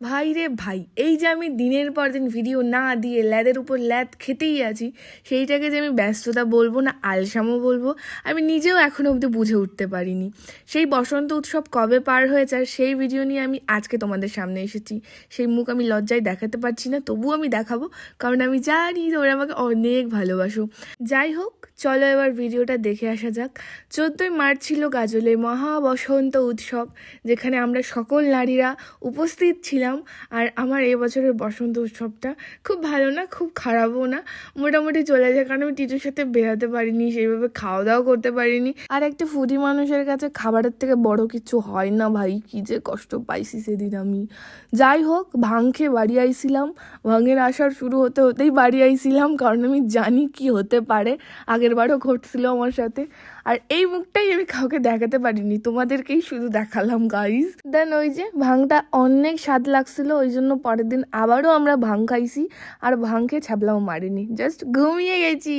ভাই রে ভাই, এই যে আমি দিনের পর দিন ভিডিও না দিয়ে ল্যাদের উপর ল্যাদ খেতেই আছি, সেইটাকে যে আমি ব্যস্ততা বলব না, আলসামও বলব, আমি নিজেও এখনও অবধি বুঝে উঠতে পারিনি। সেই বসন্ত উৎসব কবে পার হয়েছে আর সেই ভিডিও নিয়ে আমি আজকে তোমাদের সামনে এসেছি। সেই মুখ আমি লজ্জায় দেখাতে পারছি না, তবুও আমি দেখাবো, কারণ আমি জানি তোমরা আমাকে অনেক ভালোবাসো। যাই হোক, চলো এবার ভিডিওটা দেখে আসা যাক। চোদ্দোই মার্চ ছিল গাজলে মহা বসন্ত উৎসব, যেখানে আমরা সকল নারীরা উপস্থিত ছিলাম। আর আমার এবছরের বসন্ত উৎসবটা খুব ভালো না, খুব খারাপও না। মোটামুটি চলে যায়, কারণ আমি টিচুর সাথে বেরোতে পারিনি, সেইভাবে খাওয়া দাওয়া করতে পারিনি। আর একটা ফুডি মানুষের কাছে খাবারের থেকে বড় কিছু হয় না ভাই, কি যে কষ্ট পাইছি সেদিন আমি। যাই হোক ভাং খেয়ে বাড়ি আইছিলাম। ভাঙের আসার শুরু হতে হতেই বাড়ি আইছিলাম, কারণ আমি জানি কি হতে পারে। আগের বারও ঘটছিল আমার সাথে। আর এই মুখটাই আমি কাউকে দেখাতে পারিনি, তোমাদেরকেই শুধু দেখালাম গাইজ দেন ওই যে ভাংটা অনেক স্বাদ লাগছিল, ওই জন্য পরের দিন আবারও আমরা ভাং খাইছি, আর ভাং খেয়ে ছ্যাবলাও মারিনি। জাস্ট ঘুমিয়ে গেছি।